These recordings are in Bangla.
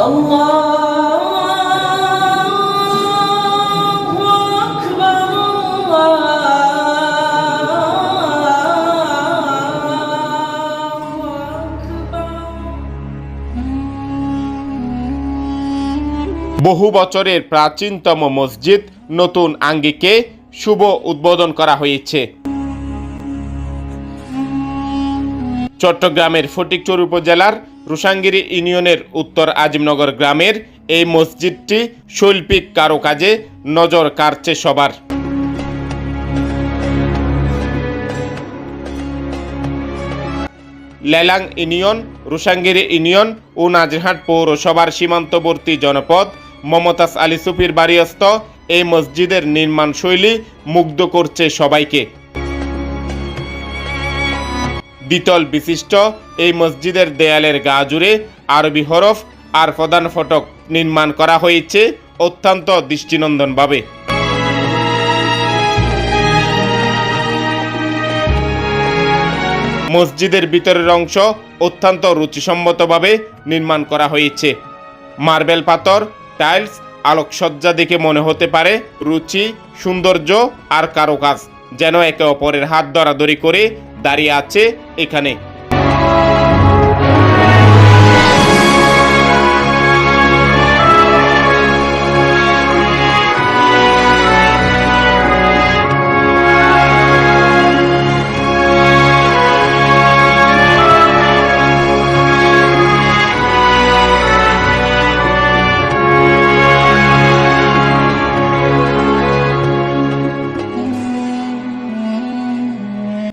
বহু বছরের প্রাচীনতম মসজিদ নতুন আঙ্গিকে শুভ উদ্বোধন করা হয়েছে। চট্টগ্রামের ফটিকচুর উপজেলার রুসাঙ্গিরি ইউনিয়নের উত্তর আজিমনগর গ্রামের এই মসজিদটি শৈল্পিক কারুকাজে নজর কাড়ছে সবার। লেলাং ইউনিয়ন রুসাঙ্গিরি ইউনিয়ন ও নাজরহাট পৌরসভার সীমান্তবর্তী জনপদ মমতাজ আলী সুফির বাড়িয়স্ত এই মসজিদের নির্মাণ শৈলী মুগ্ধ করছে সবাইকে। দ্বিতল বিশিষ্ট এই মসজিদের দেয়ালের গা জুড়ে আরবি হরফ আর প্রধান ফটক নির্মাণ করা হয়েছে অত্যন্ত দৃষ্টিনন্দনভাবে। মসজিদের ভিতরের অংশ অত্যন্ত রুচিসম্মতভাবে নির্মাণ করা হয়েছে। মার্বেল পাথর, টাইলস, আলোকসজ্জা দেখে মনে হতে পারে রুচি, সৌন্দর্য আর কারুকাজ, যেন একে অপরের হাত ধরাধরি করে দাঁড়িয়ে আছে এখানে।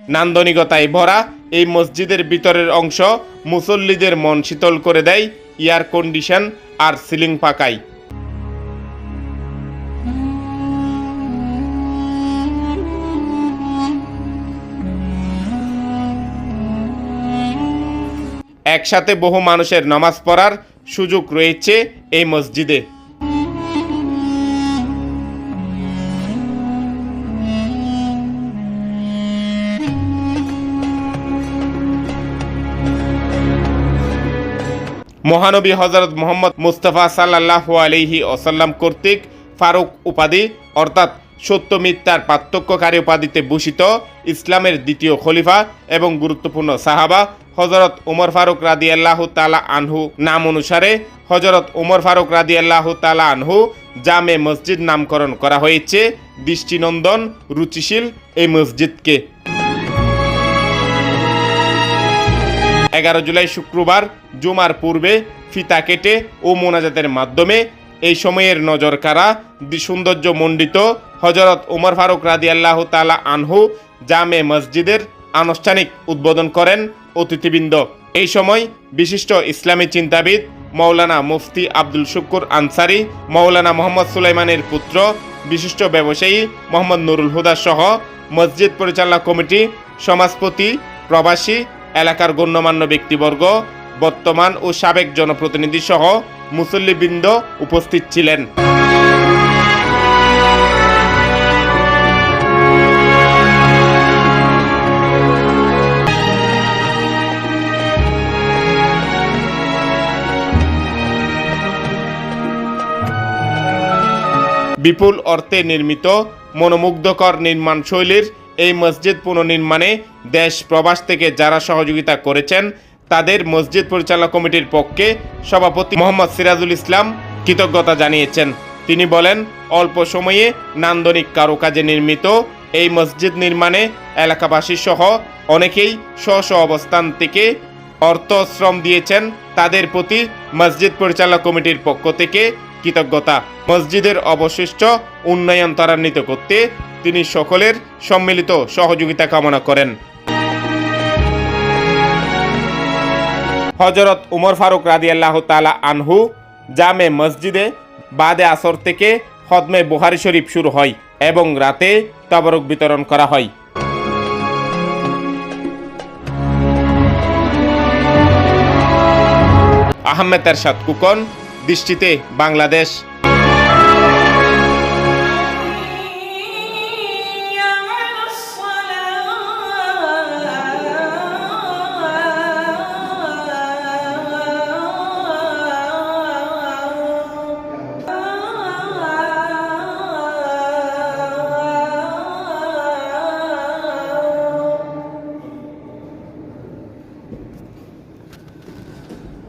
নান্দনিকতায় ভরা এই মসজিদের ভিতরের অংশ মুসল্লিদের মন শীতল করে দেয় এয়ার কন্ডিশন আর সিলিং পাকায় একসাথে বহু মানুষের নামাজ পড়ার সুযোগ রয়েছে এই মসজিদে। মহানবী হজরত মোহাম্মদ মুস্তফা সাল্লাহ আলহি ওসাল্লাম কর্তৃক ফারুক উপাধি, অর্থাৎ সত্য মিথ্যার পার্থক্যকারী উপাধিতে ভূষিত ইসলামের দ্বিতীয় খলিফা এবং গুরুত্বপূর্ণ সাহাবা হজরত উমর ফারুক রাদি আল্লাহ তালা আনহু নাম অনুসারে হজরত উমর ফারুক রাদি আল্লাহ তালা আনহু জামে মসজিদ নামকরণ করা হয়েছে। দৃষ্টিনন্দন রুচিশীল এই মসজিদকে এগারো জুলাই শুক্রবার, জুমার পূর্বে ফিতা কেটে ও মোনাজাতের মাধ্যমে এই সময়ের নজর কারা সৌন্দর্য মণ্ডিত হজরত উমর ফারুক রাদি আল্লাহ তালা আনহু জামে মসজিদের আনুষ্ঠানিক উদ্বোধন করেন অতিথিবৃন্দ। এই সময় বিশিষ্ট ইসলামী চিন্তাবিদ মৌলানা মুফতি আব্দুল শুকুর আনসারি মৌলানা মোহাম্মদ সুলাইমানের পুত্র, বিশিষ্ট ব্যবসায়ী মোহাম্মদ নুরুল হুদা সহ মসজিদ পরিচালনা কমিটি, সমাজপতি, প্রবাসী এলাকার গণ্যমান্য ব্যক্তিবর্গ, বর্তমান ও সাবেক জনপ্রতিনিধি সহ মুসল্লিবৃন্দ উপস্থিত ছিলেন। বিপুল অর্থে নির্মিত মনোমুগ্ধকর নির্মাণ শৈলীর এই মসজিদ পুনর্নির্মাণে দেশ প্রবাস থেকে যারা সহযোগিতা করেছেন, তাদের মসজিদ পরিচালনা কমিটির পক্ষে সভাপতি মোহাম্মদ সিরাজুল ইসলাম কৃতজ্ঞতা জানিয়েছেন। তিনি বলেন, অল্প সময়ে নান্দনিক কারুকাজে নির্মিত এই মসজিদ নির্মাণে এলাকাবাসী সহ অনেকেই স্ব অবস্থান থেকে অর্থ শ্রম দিয়েছেন। তাদের প্রতি মসজিদ পরিচালনা কমিটির পক্ষ থেকে কৃতজ্ঞতা। মসজিদের অবশিষ্ট উন্নয়ন ত্বরান্বিত করতে তিনি সকলের সম্মিলিত সহযোগিতা কামনা করেন। হজরত উমর ফারুক রাদিয়াল্লাহ তালা আনহু জামে মসজিদে বাদে আসর থেকে হদমে বুহারি শরীফ শুরু হয় এবং রাতে তবরক বিতরণ করা হয়। আহমেদ এরশাদ কুকন, দৃষ্টিতে বাংলাদেশ।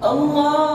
Allah